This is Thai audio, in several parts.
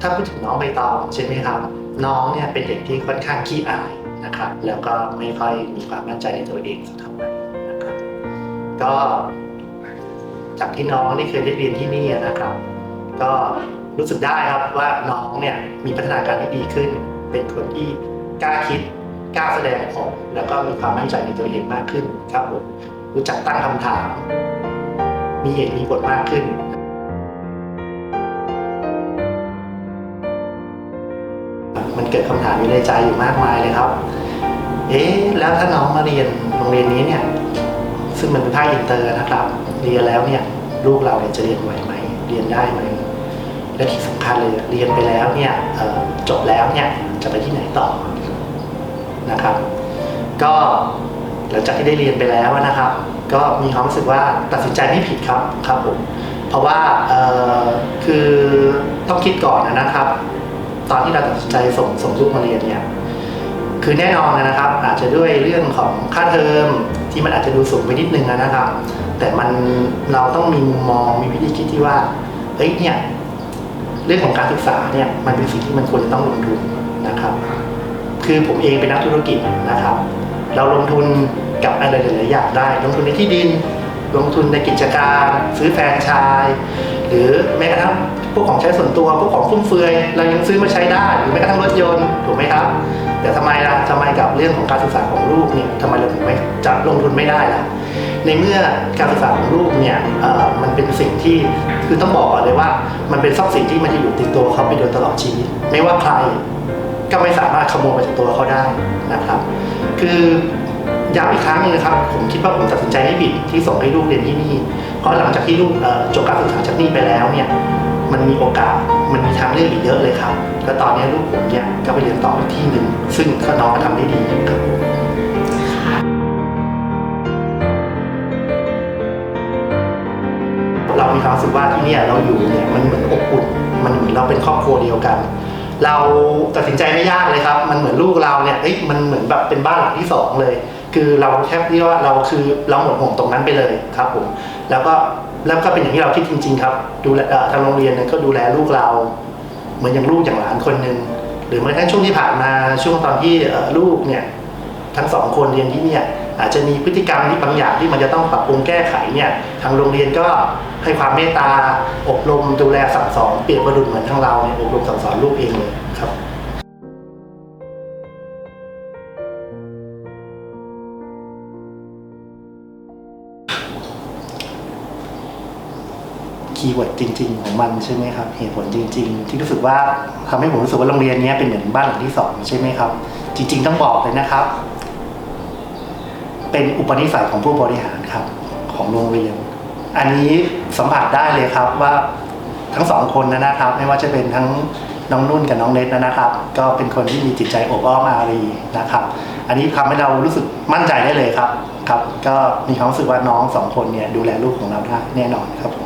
ถ้าพูดถึงน้องใบตองใช่ไหมครับ น้องเนี่ยเป็นเด็กที่ค่อนข้างขี้อายนะครับ แล้วก็ไม่ค่อยมีความมั่นใจในตัวเองสักเท่าไหร่นะครับ ก็จากที่น้องนี่เคยได้เรียนที่นี่นะครับ ก็รู้สึกได้ครับว่าน้องเนี่ยมีพัฒนาการที่ดีขึ้น เป็นคนที่กล้าคิดกล้าแสดงออกแล้วก็มีความมั่นใจในตัวเองมากขึ้นครับผมรู้จักตั้งคำถาม มีเหตุมีผลมากขึ้น มันเกิดคำถามอยู่ในใจอยู่มากมายเลยครับ เอ๊ะแล้วถ้าน้องมาเรียนโรงเรียนนี้เนี่ย ซึ่งมันเป็นภาคอินเตอร์นะครับ เรียนแล้วเนี่ยลูกเราเนี่ยจะเรียนไหวไหม เรียนได้ไหม และที่สำคัญเลยเรียนไปแล้วเนี่ยเอ่อจบแล้วเนี่ยจะไปที่ไหนต่อนะครับ ก็หลังจากที่ได้เรียนไปแล้วนะครับ ก็มีความรู้สึกว่าตัดสินใจไม่ผิดครับครับผมเพราะว่าเอ่อคือต้องคิดก่อนนะครับ ตอนที่เราตัดสินใจส่งส่งลูกมาเรียนเนี่ยคือแน่นอนนะครับ อาจจะด้วยเรื่องของค่าเทอมที่มันอาจจะดูสูงไปนิดนึงนะครับ แต่มันเราต้องมีมุมมองมีวิธีคิดที่ว่าเอ้ยเนี่ยเรื่องของการศึกษาเนี่ยมันเป็นสิ่งที่มันควรจะต้องลงทุนนะครับ คือผมเองเป็นนักธุรกิจนะครับ เราลงทุนกับอะไรหลายๆอย่างได้ ลงทุนในที่ดิน ลงทุนในกิจการ ซื้อแฟรนไชส์หรือแม้กระทั่ง พวกของใช้ส่วนตัวพวกของฟุ่มเฟือยเรายังซื้อมาใช้ได้หรือแม้กระทั่งรถยนต์ถูกไหมครับ แต่ทำไมล่ะทำไมกับเรื่องของการศึกษาของลูกเนี่ยทำไมเราถึงไม่จะลงทุนไม่ได้ล่ะในเมื่อการศึกษาของลูกเนี่ยมันเป็นสิ่งที่คือต้องบอกก่อนเลยว่า มันเป็นทรัพย์สินที่มันจะอยู่ติดตัวเขาไปโดยตลอดชีวิตไม่ว่าใครก็ไม่สามารถขโมยมาจากตัวเขาได้นะครับ คือย้ำอีกครั้งหนึงนะครับ ผมคิดว่าผมตัดสินใจไม่ผิดที่ส่งให้ลูกเรียนที่นี่ เพราะหลังจากที่ลูกจบการศึกษาจากนี่ไปแล้วเนี่ย มันมีโอกาส มันมีทางเลือกอีกเยอะเลยครับ แล้วตอนนี้ลูกผมเนี่ยก็ไปเรียนต่ออีกที่หนึ่ง ซึ่งก็น้องก็ทำได้ดีครับเรามีความรู้สึกว่าที่เนี่ยเราอยู่เนี่ยมันเหมือนอบอุ่น มันเหมือนเราเป็นครอบครัวเดียวกัน เราตัดสินใจไม่ยากเลยครับ มันเหมือนลูกเราเนี่ยเอ้ยมันเหมือนแบบเป็นบ้านหลังที่สองเลย คือเราแค่เรียกว่าเราคือเราหมดห่วงตรงนั้นไปเลยครับผม แล้วก็ แล้วก็เป็นอย่างที่เราคิดจริง ๆ ครับ ดูแลทางโรงเรียนเนี่ยก็ดูแลลูกเรา เหมือนอย่างลูกอย่างหลานคนหนึ่งหรือแม้กระทั่งช่วงที่ผ่านมาช่วงตอนที่ลูกเนี่ยทั้งสองคนเรียนที่เนี่ยอาจจะมีพฤติกรรมที่บางอย่างที่มันจะต้องปรับปรุงแก้ไขเนี่ยทางโรงเรียนก็ให้ความเมตตาอบรมดูแลสั่งสอนเปรียบประดุจเหมือนทางเราเนี่ยอบรมสั่งสอนลูกเองเลยครับ คีย์เวิร์ดจริง ๆ ของมันใช่ไหมครับเหตุผลจริง ๆ ที่รู้สึกว่าทำให้ผมรู้สึกว่าโรงเรียนนี้เป็นเหมือนบ้านหลังที่สองใช่ไหมครับ จริง ๆ ต้องบอกเลยนะครับ เป็นอุปนิสัยของผู้บริหารครับ ของโรงเรียน อันนี้สัมผัสได้เลยครับว่าทั้งสองคนนะนะครับ ไม่ว่าจะเป็นทั้งน้องนุ่นกับน้องเนทนะครับ ก็เป็นคนที่มีจิตใจอบอ้อมอารีนะครับ อันนี้ทำให้เรารู้สึกมั่นใจได้เลยครับครับ ก็มีความรู้สึกว่าน้องสองคนเนี่ยดูแลลูกของเราได้แน่นอนครับผม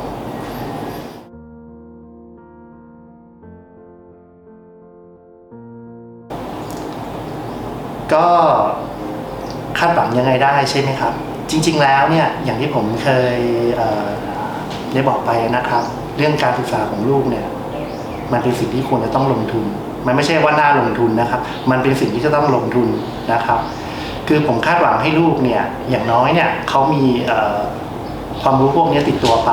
ก็คาดหวังยังไงได้ใช่ไหมครับ จริง ๆ แล้วเนี่ยอย่างที่ผมเคยเได้บอกไปนะครับ เรื่องการศึกษาของลูกเนี่ย มันเป็นสิ่งที่ควรจะต้องลงทุน มันไม่ใช่ว่าน่าลงทุนนะครับ มันเป็นสิ่งที่จะต้องลงทุนนะครับ คือผมคาดหวังให้ลูกเนี่ยอย่างน้อยเนี่ยเขามีความรู้พวกนี้ติดตัวไป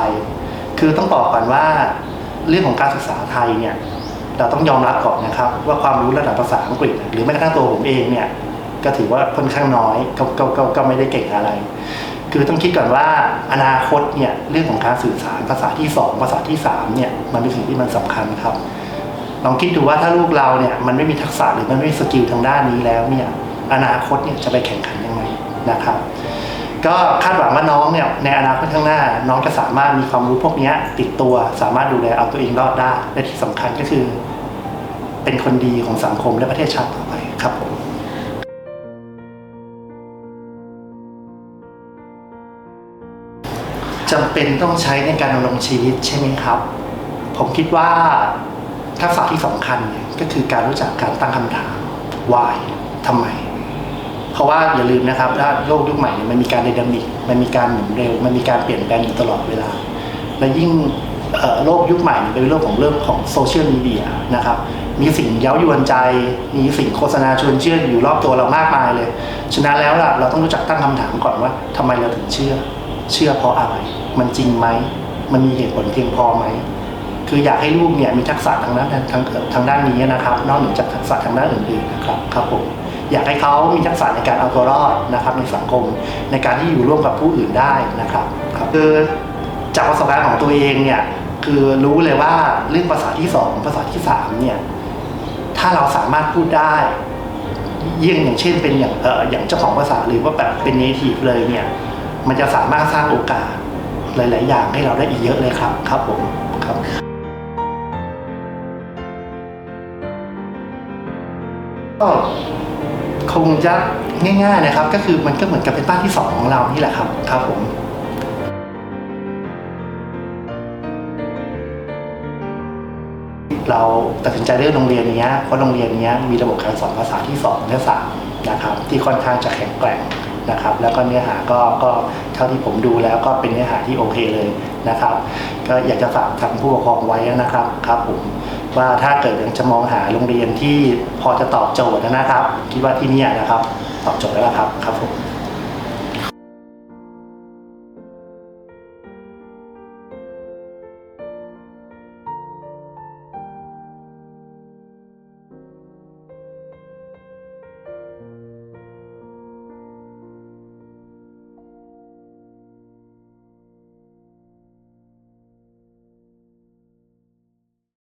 คือต้องบอกก่อนว่าเรื่องของการศึกษาไทยเนี่ยเราต้องยอมรับก่อนนะครับ ว่าความรู้ระดับภาษาอังกฤษ หรือแม้กระทั่งตัวผมเองเนี่ย ก็ถือว่าค่อนข้างน้อยก็ก็ก็ก็ไม่ได้เก่งอะไร คือต้องคิดก่อนว่าอนาคตเนี่ยเรื่องของการสื่อสารภาษาที่สองภาษาที่สามเนี่ยมันเป็นสิ่งที่มันสำคัญครับลองคิดดูว่าถ้าลูกเราเนี่ยมันไม่มีทักษะหรือมันไม่มีสกิลทางด้านนี้แล้วเนี่ยอนาคตเนี่ยจะไปแข่งขันยังไงนะครับ ก็คาดหวังว่าน้องเนี่ยในอนาคตข้างหน้า น้องจะสามารถมีความรู้พวกนี้ติดตัวสามารถดูแลเอาตัวเองรอดได้และที่สำคัญก็คือ เป็นคนดีของสังคมและประเทศชาติต่อไปครับผม จำเป็นต้องใช้ในการดำรงชีวิตใช่ไหมครับ ผมคิดว่าทักษะที่สำคัญก็คือการรู้จักการตั้งคำถาม why ทำไม เพราะว่าอย่าลืมนะครับว่าโลกยุคใหม่เนี่ยมันมีการไดนามิกมันมีการหมุนเร็ว มันมีการเปลี่ยนแปลงอยู่ตลอดเวลา และยิ่งโลกยุคใหม่เป็นโลกของเรื่องของโซเชียลมีเดียนะครับ มีสิ่งเย้ายวนใจ มีสิ่งโฆษณาชวนเชื่ออยู่รอบตัวเรามากมายเลย ฉะนั้นแล้วล่ะเราต้องรู้จักตั้งคำถามก่อนว่าทำไมเราถึงเชื่อ เชื่อเพราะอะไร มันจริงไหม มันมีเหตุผลเพียงพอไหม คืออยากให้ลูกเนี่ยมีทักษะทางด้านทางทางด้านนี้นะครับ นอกเหนือจากทักษะทางด้านอื่นๆนะครับครับผมอยากให้เขามีทักษะในการเอาตัวรอดนะครับในสังคมในการที่อยู่ร่วมกับผู้อื่นได้นะครับครับคือจากประสบการณ์ของตัวเองเนี่ยคือรู้เลยว่าเรื่องภาษาที่สองภาษาที่สามเนี่ยถ้าเราสามารถพูดได้ยิ่งอย่างเช่นเป็นอย่างเอ่ออย่างเจ้าของภาษาหรือว่าแบบเป็น native เลยเนี่ยมันจะสามารถสร้างโอกาส หลาย ๆ อย่างให้เราได้อีกเยอะเลยครับครับผมครับก็คงจะง่าย ๆ นะครับ ก็คือมันก็เหมือนกับเป็นบ้านที่สองของเรานี่แหละครับครับผมเราตัดสินใจเลือกโรงเรียนนี้เพราะโรงเรียนนี้มีระบบการสอนภาษาที่สองและสามนะครับ ที่ค่อนข้างจะแข็งแกร่ง นะครับ แล้วก็เนื้อหาก็ก็เท่าที่ผมดูแล้วก็เป็นเนื้อหาที่โอเคเลยนะครับ ก็อยากจะฝากทางผู้ปกครองไว้นะครับครับผมว่าถ้าเกิดยังจะมองหาโรงเรียนที่พอจะตอบโจทย์นะครับ คิดว่าที่นี่นะครับ ตอบโจทย์แล้วล่ะครับครับผม